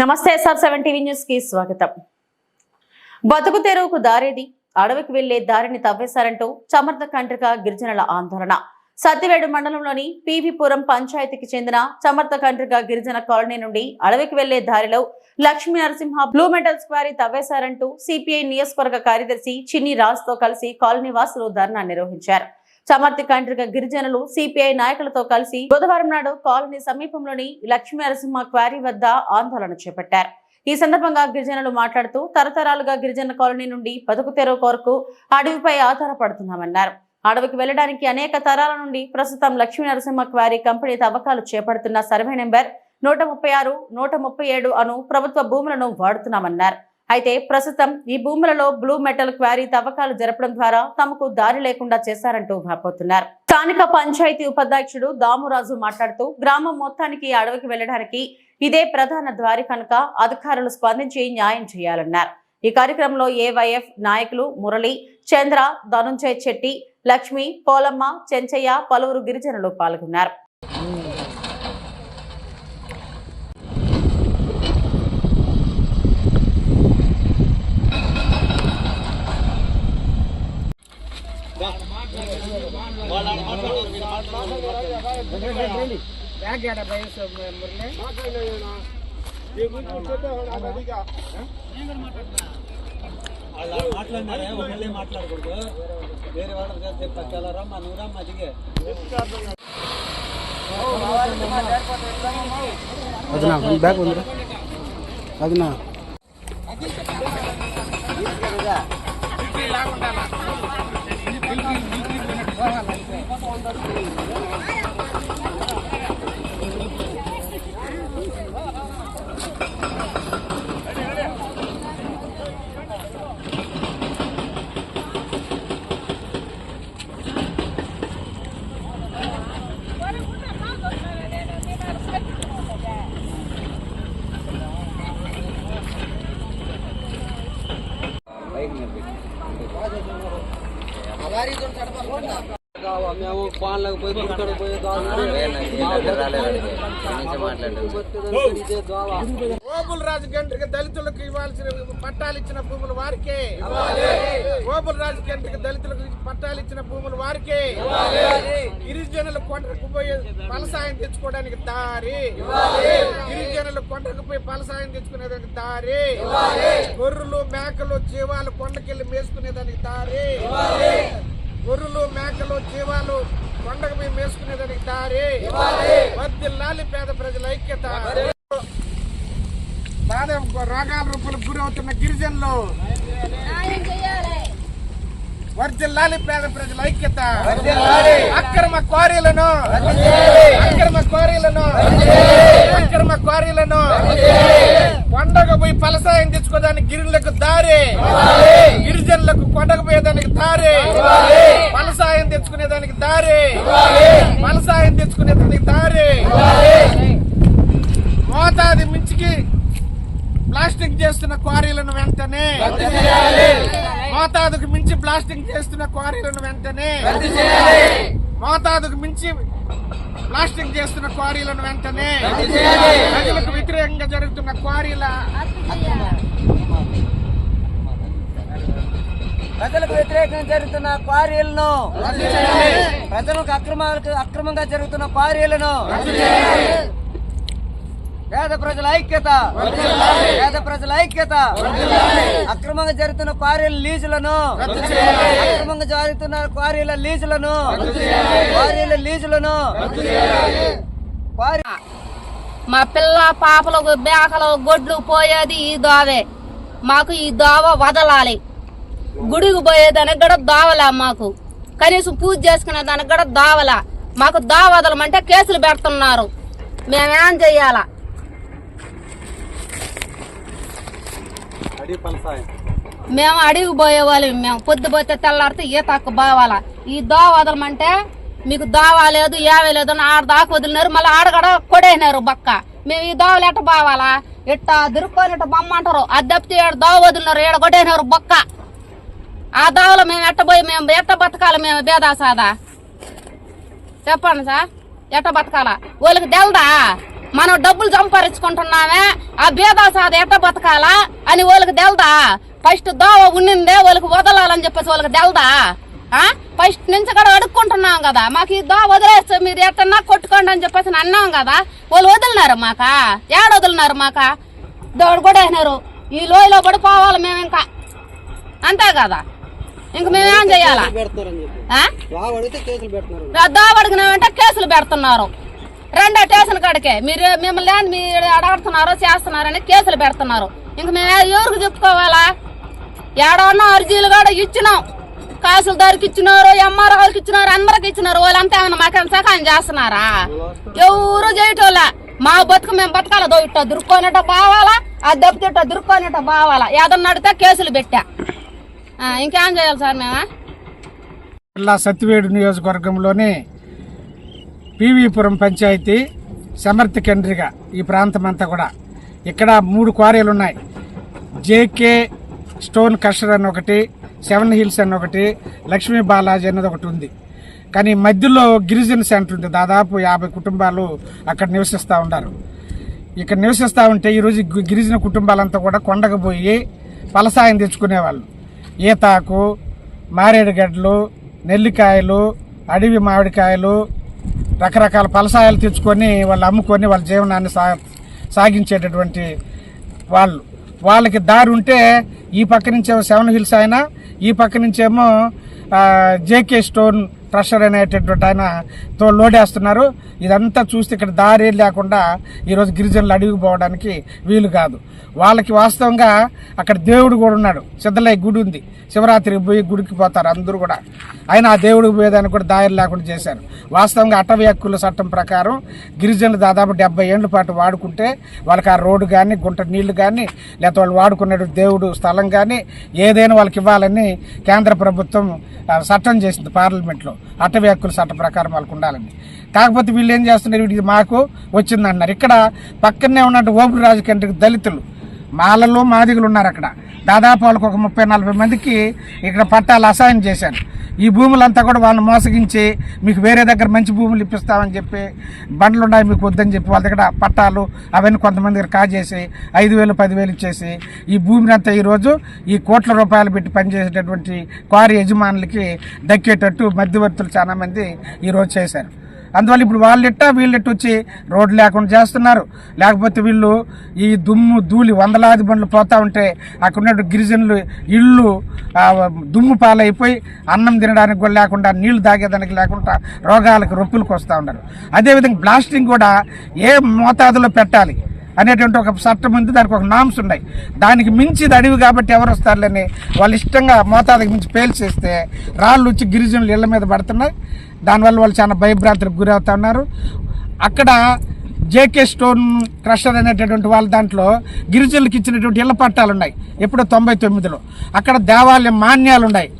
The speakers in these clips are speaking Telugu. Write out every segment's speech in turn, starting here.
నమస్తే ఎస్ఆర్ సెవెన్ టీవీ న్యూస్కి స్వాగతం. బతుకు తెరువుకు దారేది అడవికి వెళ్ళే దారిని తవ్వేశారంటూ చమర్థ కండ్రిక గిరిజనుల ఆందోళన. సత్తివేడు మండలంలోని పీవీపురం పంచాయతీకి చెందిన చమర్థ కండ్రిక గిరిజన కాలనీ నుండి అడవికి వెళ్ళే దారిలో Lakshmi Narasimha blue metal quarry తవ్వేశారంటూ CPI నియోజకవర్గ కార్యదర్శి చిన్ని రాజ్తో కలిసి కాలనీ వాసులు ధర్నా నిర్వహించారు. సమర్థి కండ్రిక గిరిజనులు సిపిఐ నాయకులతో కలిసి బుధవారం నాడు కాలనీ సమీపంలోని లక్ష్మీ నరసింహ క్వారీ వద్ద ఆందోళన చేపట్టారు. ఈ సందర్భంగా గిరిజనులు మాట్లాడుతూ తరతరాలుగా గిరిజన కాలనీ నుండి బతుకు తెరువు కొరకు అడవిపై ఆధారపడుతున్నామన్నారు. అడవికి వెళ్ళడానికి అనేక తరాల నుండి ప్రస్తుతం లక్ష్మీ నరసింహ క్వారీ కంపెనీ తవ్వకాలు చేపడుతున్న సర్వే నెంబర్ నూట ముప్పై ఆరు నూట ముప్పై ఏడు అను ప్రభుత్వ భూములను వాడుతున్నామన్నారు. అయితే ప్రస్తుతం ఈ భూములలో బ్లూ మెటల్ క్వారీ తవ్వకాలు జరపడం ద్వారా తమకు దారి లేకుండా చేశారంటూ వాపోతున్నారు. స్థానిక పంచాయతీ ఉపాధ్యక్షుడు దామురాజు మాట్లాడుతూ గ్రామం మొత్తానికి అడవికి వెళ్ళడానికి ఇదే ప్రధాన ద్వారి కనుక అధికారులు స్పందించి న్యాయం చేయాలన్నారు. ఈ కార్యక్రమంలో ఏవైఎఫ్ నాయకులు మురళి చంద్ర ధనుంజయ్ చెట్టి లక్ష్మి పోలమ్మ చెంచయ్య పలువురు గిరిజనులు పాల్గొన్నారు. అలా మాట్లాడినారే ఒకళ్ళే మాట్లాడకూడదు వేరే వాళ్ళకి చేస్తే పచ్చాల రమ్మ నువ్వు రమ్మ దిగే అదినా బ్యాగ్ ఉందిరా అదినా మేము పాన్లకు పోయి గుడికడ పోయి ఓబుల్ రాజు గంటకి దళితులకు ఇవ్వాల్సిన పట్టాలు ఇచ్చిన భూములు వారికే. ఓబుల్ రాజు గంటకి దళితులకు పట్టాలు ఇచ్చిన భూములు వారికే. గిరిజనులు కొండకు పోయి ఫలసాయం తెచ్చుకోవడానికి దారి. గిరిజనులు కొండకు పోయి ఫలసాయం తెచ్చుకునేదానికి దారి. గొర్రెలు మేకలు జీవాలు కొండకెళ్ళి మేసుకునేదానికి దారి. గొర్రెలు మేకలు జీవాలు కొండకు పోయి మేసుకునేదానికి దారి. వర్దిల్లాలి పేద ప్రజల ఐక్యత. బాధ రోగాల గురి అవుతున్న గిరిజనులు. వర్జిల్లాలి పేద ప్రజల ఐక్యత. అక్రమ క్వారీలను. అక్రమ క్వారీలను. అక్రమ క్వారీలను. కొండకు పోయి ఫలసాయం తెచ్చుకోదానికి గిరిజనులకు దారి. గిరిజనులకు కొండకు పోయేదానికి దారి. ఫలసాయం తెచ్చుకునేదానికి దారి. ఫలసాయం తెచ్చుకునేదానికి దారి. మోతాది మించికి ప్లాస్టిక్ చేస్తున్న క్వారీలను వెంటనే మోతాదుకు మించి ప్లాస్టిక్ చేస్తున్న క్వారీలను వెంటనే మోతాదుకు మించి ప్లాస్టిక్ చేస్తున్న క్వారీలను వెంటనే ప్రజలకు వ్యతిరేకంగా జరుగుతున్న క్వారీల ప్రజలకు వ్యతిరేకంగా జరుగుతున్న క్వారీలను ప్రజలకు అక్రమాలకు అక్రమంగా జరుగుతున్న క్వారీలను పేద ప్రజల ఐక్యత. పేద ప్రజల ఐక్యత. అక్రమంగా జరుగుతున్న క్వారీల లీజులను. అక్రమంగా జరుగుతున్న క్వారీల లీజులను. క్వారీల లీజులను. మా పిల్ల పాపలకు బేకలు గొడ్లు పోయేది ఈ దోవే. మాకు ఈ దోవ వదలాలి. గుడికి పోయేదానికి కూడా దోవలా మాకు. కనీసం పూజ చేసుకునే దానికి కూడా దోవలా. మాకు దోవ వదలమంటే కేసులు పెడుతున్నారు. మేమేం చెయ్యాలా అడి పలసాయం మేము అడిగి పోయేవాళ్ళం మేము పొద్దుపోతే తెల్లారితే ఈతకు బావాలా? ఈ దోవ వదలమంటే మీకు దోవ లేదు ఏవే లేదు అని ఆడ దాకా వదిలినారు మళ్ళీ ఆడగడ కొడైనారు బక్క. మేము ఈ దోవలు ఎట్ట బావాలా? ఇట్ట దిరుక్కొని ఇట్ట బమ్మంటారు అది ఏడు దోవ వదిలినారు ఏడ కొట్టేసినారు బొక్క. ఆ దోవలో మేము ఎట్ట పోయి మేము ఎట్ట బతకాలి మేము బేదా సాదా చెప్పండి సార్ ఎట్ట బతకాలా? వాళ్ళకి తెలదా? మనం డబ్బులు సంపాదించుకుంటున్నామే ఆ బీదా సాద ఎట్ట బతకాలా అని వాళ్ళకి తెలదా? ఫస్ట్ దోవ ఉన్నిందే వాళ్ళకి వదలాలని చెప్పేసి వాళ్ళకి తెలదా? ఫస్ట్ నుంచి కూడా అడుక్కుంటున్నాం కదా మాకు ఈ దోవ వదిలేస్తే మీరు ఎట్టన్నా కొట్టుకోండి అని చెప్పేసి అన్నాం కదా వాళ్ళు వదిలినారు మాక? ఏడ వదిలినారు మాక? దోడు కూడా వేసినారు. ఈ లోయలో పడిపోవాలి మేము ఇంకా. అంతే కదా? ఇంక మేమేం కేసులు పెడుతున్నారు. దావడిగినామంటే కేసులు పెడుతున్నారు. రెండో స్టేషన్ కాడికే. మీరు మిమ్మల్ని మీరు అడగడుతున్నారో చేస్తున్నారని కేసులు పెడుతున్నారు. ఇంక మేము ఎవరికి చెప్పుకోవాలా? ఏడన్నా అర్జీలు కూడా ఇచ్చినాం. తహసీల్దార్కి ఇచ్చినారు ఎంఆర్ఓకి ఇచ్చినారు అందరికి ఇచ్చినారు. వాళ్ళంతా ఏమైనా మాకేం సహాయం చేస్తున్నారా? ఎవరు చేయటోళ్ళ? మా బతుకు మేము బతకాల? దో ఇట్ట బావాలా? ఆ దెబ్బతిట్ట దురుక్కోనట బావాలా? ఏదన్నా అడితే కేసులు పెట్టా. ఇంకేం చేయాలి సార్ మేమా? జిల్లా నియోజకవర్గంలోనే నియోజకవర్గంలోని పీవీపురం పంచాయతీ సమర్థ కేంద్రిగా ఈ ప్రాంతం అంతా కూడా. ఇక్కడ మూడు క్వారీలు ఉన్నాయి జేకే స్టోన్ కషర్ అని ఒకటి సెవెన్ హిల్స్ అని ఒకటి లక్ష్మీ బాలాజీ అన్నది ఒకటి ఉంది. కానీ మధ్యలో గిరిజన సెంటర్ ఉంది. దాదాపు యాభై కుటుంబాలు అక్కడ నివసిస్తూ ఉన్నారు. ఇక్కడ నివసిస్తూ ఉంటే ఈరోజు గిరిజన కుటుంబాలంతా కూడా కొండకు పోయి పలసాయం తెచ్చుకునేవాళ్ళు. ఈతాకు మారేడుగడ్డలు నెల్లికాయలు అడవి మామిడికాయలు రకరకాల ఫలసాయాలు తెచ్చుకొని వాళ్ళు అమ్ముకొని వాళ్ళ జీవనాన్ని సా సాగించేటటువంటి వాళ్ళు. వాళ్ళకి దారి ఉంటే ఈ పక్క నుంచేమో సెవెన్ హిల్స్ అయినా ఈ పక్క నుంచేమో జేకే స్టోన్ ట్రషర్ అనేటటువంటి ఆయన తో లోడేస్తున్నారు. ఇదంతా చూస్తే ఇక్కడ దారి లేకుండా ఈరోజు గిరిజనులు అడిగిపోవడానికి వీలు కాదు. వాళ్ళకి వాస్తవంగా అక్కడ దేవుడు కూడా ఉన్నాడు. సిద్ధలయ్య గుడి ఉంది. శివరాత్రికి పోయి గుడికి పోతారు అందరూ కూడా. ఆయన ఆ దేవుడికి పోయేదానికి కూడా దారి లేకుండా చేశారు. వాస్తవంగా అటవీ హక్కుల చట్టం ప్రకారం గిరిజనులు దాదాపు డెబ్బై ఏళ్ళ పాటు వాడుకుంటే వాళ్ళకి ఆ రోడ్డు కానీ గుంట నీళ్ళు కానీ లేకపోతే వాళ్ళు వాడుకునే దేవుడు స్థలం కానీ ఏదైనా వాళ్ళకి ఇవ్వాలని కేంద్ర ప్రభుత్వం చట్టం చేసింది పార్లమెంట్లో. అటవీ హక్కుల చట్టం ప్రకారం వాళ్ళకు ఉండాలని కాకపోతే వీళ్ళు ఏం చేస్తున్నారు? వీటికి మాకు వచ్చిందన్నారు ఇక్కడ పక్కనే ఉన్నట్టు ఓపుడు రాజకీయ దళితులు. మాలలు మాదిగులు ఉన్నారు అక్కడ. దాదాపు వాళ్ళకు ఒక ముప్పై నలభై మందికి ఇక్కడ పట్టాలు అసైన్ చేశారు. ఈ భూములంతా కూడా వాళ్ళని మోసగించి మీకు వేరే దగ్గర మంచి భూములు ఇప్పిస్తామని చెప్పి బండ్లు ఉన్నాయి మీకు వద్దని చెప్పి వాళ్ళ దగ్గర పట్టాలు అవన్నీ కొంతమంది దగ్గర కాజేసి ఐదు వేలు పదివేలు ఇచ్చేసి ఈ భూమిని అంతా ఈరోజు ఈ కోట్ల రూపాయలు పెట్టి పనిచేసేటటువంటి క్వారీ యజమానులకి దక్కేటట్టు మధ్యవర్తులు చాలామంది ఈరోజు చేశారు. అందువల్ల ఇప్పుడు వాళ్ళిట్ట వీళ్ళిట్ట వచ్చి రోడ్లు లేకుండా చేస్తున్నారు. లేకపోతే వీళ్ళు ఈ దుమ్ము ధూళి వందలాది బండ్లు పోతా ఉంటే అక్కడ ఉన్న గిరిజనులు ఇళ్ళు దుమ్ము పాలైపోయి అన్నం తినడానికి కూడా లేకుండా నీళ్ళు తాగేదానికి లేకుండా రోగాలకు రొప్పులకు వస్తూ ఉన్నారు. అదేవిధంగా బ్లాస్టింగ్ కూడా ఏ మోతాదులో పెట్టాలి? అనేటువంటి ఒక చట్టం ఉంది దానికి ఒక నామ్స్ ఉన్నాయి. దానికి మించి ఇది అడవి కాబట్టి ఎవరు వస్తారులేని వాళ్ళు ఇష్టంగా మోతాదుకి మించి పేల్చేస్తే రాళ్ళు వచ్చి గిరిజనులు ఇళ్ళ మీద పడుతున్నాయి. దానివల్ల వాళ్ళు చాలా భయభ్రాంతులకు గురవుతా ఉన్నారు. అక్కడ జేకే స్టోన్ క్రషర్ అనేటటువంటి వాళ్ళ దాంట్లో గిరిజనులకు ఇచ్చినటువంటి ఇళ్ళ పట్టాలు ఉన్నాయి. ఎప్పుడో తొంభై తొమ్మిదిలో. అక్కడ దేవాలయం మాన్యాలు ఉన్నాయి.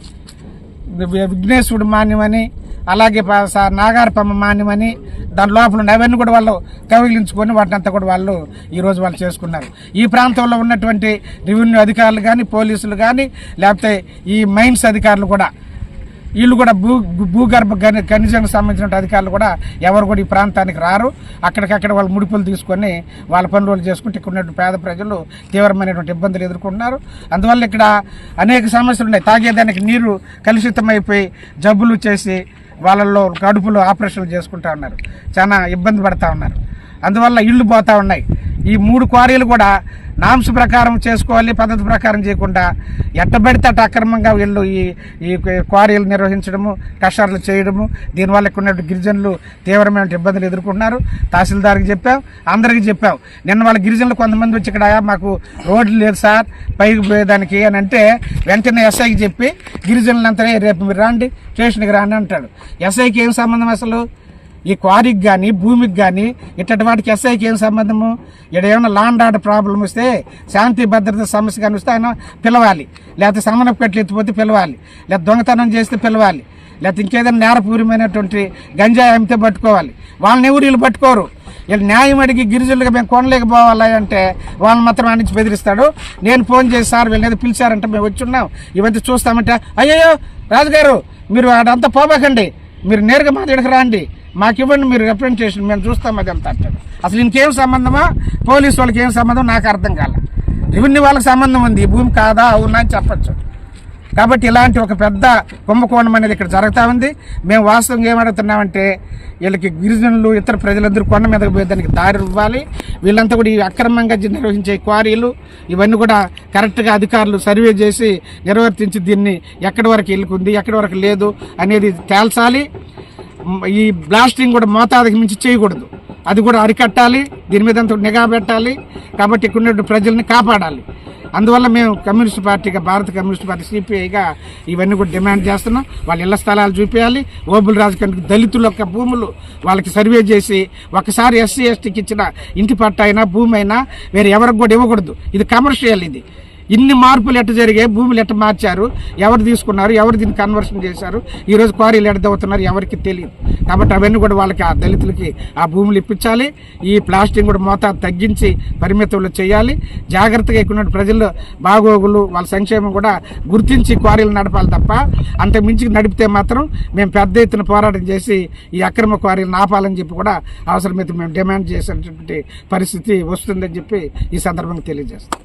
విఘ్నేశ్వరుడు మాన్యమని అలాగే ప- నాగారపమ్మ మాన్యమని దాని లోపల ఉన్నవన్నీ కూడా వాళ్ళు కవిలించుకొని వాటిని అంతా కూడా వాళ్ళు ఈరోజు వాళ్ళు చేసుకున్నారు. ఈ ప్రాంతంలో ఉన్నటువంటి రెవెన్యూ అధికారులు కానీ పోలీసులు కానీ లేకపోతే ఈ మైన్స్ అధికారులు కూడా వీళ్ళు కూడా భూ భూగర్భ గని ఖనిజానికి సంబంధించిన అధికారులు కూడా ఎవరు కూడా ఈ ప్రాంతానికి రారు. అక్కడికక్కడ వాళ్ళు ముడిపులు తీసుకొని వాళ్ళ పనులు వాళ్ళు చేసుకుంటే ఇక్కడ ఉన్నటువంటి పేద ప్రజలు తీవ్రమైనటువంటి ఇబ్బందులు ఎదుర్కొంటున్నారు. అందువల్ల ఇక్కడ అనేక సమస్యలు ఉన్నాయి. తాగేదానికి నీరు కలుషితమైపోయి జబ్బులు చేసి వాళ్ళల్లో కడుపులో ఆపరేషన్లు చేసుకుంటా ఉన్నారు. చాలా ఇబ్బంది పడతా ఉన్నారు. అందువల్ల ఇళ్ళు పోతా ఉన్నాయి. ఈ మూడు క్వారీలు కూడా నామ్స్ ప్రకారం చేసుకోవాలి పద్ధతి ప్రకారం చేయకుండా ఎట్టబడితే అటు అక్రమంగా వీళ్ళు ఈ ఈ క్వారీలు నిర్వహించడము కషార్లు చేయడము దీనివల్ల ఇక్కడ గిరిజనులు తీవ్రమైన ఇబ్బందులు ఎదుర్కొంటున్నారు. తహసీల్దార్కి చెప్పాం అందరికీ చెప్పాం. నిన్న వాళ్ళ గిరిజనులు కొంతమంది వచ్చి ఇక్కడ మాకు రోడ్లు లేదు సార్ పైకి పోయేదానికి అని అంటే వెంటనే ఎస్ఐకి చెప్పి గిరిజనులంతా రేపు మీరు రాండి స్టేషన్కి రాండి అంటాడు. ఎస్ఐకి ఏం సంబంధం అసలు? ఈ క్వారీకి కానీ భూమికి కానీ ఇట్టటి వాటికి ఎస్ఐకి ఏం సంబంధము? ఇక్కడ ఏమైనా లాండ్ ఆర్డర్ ప్రాబ్లం వస్తే శాంతి భద్రత సమస్య కానీ వస్తే ఆయన పిలవాలి. లేకపోతే సమనపు కట్టలు ఎత్తిపోతే పిలవాలి. లేకపోతే దొంగతనం చేస్తే పిలవాలి. లేకపోతే ఇంకేదైనా నేరపూరిమైనటువంటి గంజాయి అమ్మితే పట్టుకోవాలి. వాళ్ళని ఎవరు వీళ్ళు పట్టుకోరు? వీళ్ళు న్యాయం అడిగి గిరిజనులుగా మేము కొనలేకపోవాలి అంటే వాళ్ళని మాత్రం ఆడించి నుంచి బెదిరిస్తాడు. నేను ఫోన్ చేసి సార్ వీళ్ళని పిలిచారంటే మేము వచ్చి ఉన్నాం. ఇవంతా చూస్తామంటే అయ్యయ్యో రాజుగారు మీరు ఆడంతా పోబాకండి. మీరు నేరుగా మా దగ్గరికి రండి. మాకు ఇవ్వండి మీరు రిప్రజెంటేషన్ మేము చూస్తాం అది అంటాడు. అసలు ఇంకేం సంబంధమా? పోలీసు వాళ్ళకి ఏం సంబంధం? నాకు అర్థం కాల. రెవెన్యూ వాళ్ళకి సంబంధం ఉంది. భూమి కాదా అవునా అని చెప్పచ్చు. కాబట్టి ఇలాంటి ఒక పెద్ద కుంభకోణం అనేది ఇక్కడ జరుగుతూ ఉంది. మేము వాస్తవంగా ఏమడుగుతున్నామంటే వీళ్ళకి గిరిజనులు ఇతర ప్రజలందరూ కొండ మీదకి పోయి దానికి దారి ఇవ్వాలి. వీళ్ళంతా కూడా ఈ అక్రమంగా నిర్వహించే క్వారీలు ఇవన్నీ కూడా కరెక్ట్గా అధికారులు సర్వే చేసి నిర్వర్తించి దీన్ని ఎక్కడి వరకు వెళ్ళుకుంది ఎక్కడి వరకు లేదు అనేది తేల్చాలి. ఈ బ్లాస్టింగ్ కూడా మోతాదుకి మించి చేయకూడదు. అది కూడా అరికట్టాలి దీని మీద అంత నిఘా పెట్టాలి కాబట్టి ఇక్కడ ఉన్న ప్రజల్ని కాపాడాలి. అందువల్ల మేము కమ్యూనిస్ట్ పార్టీగా భారత కమ్యూనిస్ట్ పార్టీ సిపిఐగా ఇవన్నీ కూడా డిమాండ్ చేస్తున్నాం. వాళ్ళ ఇళ్ళ స్థలాలు చూపించాలి ఓబుల్ రాజకీయానికి దళితుల యొక్క భూములు వాళ్ళకి సర్వే చేసి ఒకసారి ఎస్సీ ఎస్టీకి ఇచ్చిన ఇంటి పట్ట అయినా భూమి అయినా వేరే ఎవరికి కూడా ఇవ్వకూడదు. ఇది కమర్షియల్ ఇది. ఇన్ని మార్పులు ఎట్ట జరిగాయి భూములు ఎట్ట మార్చారు ఎవరు తీసుకున్నారు ఎవరు దీన్ని కన్వర్షన్ చేశారు ఈరోజు క్వారీలు ఎడదవుతున్నారు దవ్వుతున్నారు ఎవరికి తెలియదు. కాబట్టి అవన్నీ కూడా వాళ్ళకి ఆ దళితులకి ఆ భూములు ఇప్పించాలి ఈ ప్లాస్టిక్ కూడా మోతాదు తగ్గించి పరిమితంలో చేయాలి. జాగ్రత్తగా ఇక్కడ ప్రజలు బాగోగులు వాళ్ళ సంక్షేమం కూడా గుర్తించి క్వారీలు నడపాలి తప్ప అంత మించి నడిపితే మాత్రం మేము పెద్ద ఎత్తున పోరాటం చేసి ఈ అక్రమ క్వారీలు నాపాలని చెప్పి కూడా అవసరమైతే మేము డిమాండ్ చేసేటటువంటి పరిస్థితి వస్తుందని చెప్పి ఈ సందర్భంగా తెలియజేస్తాం.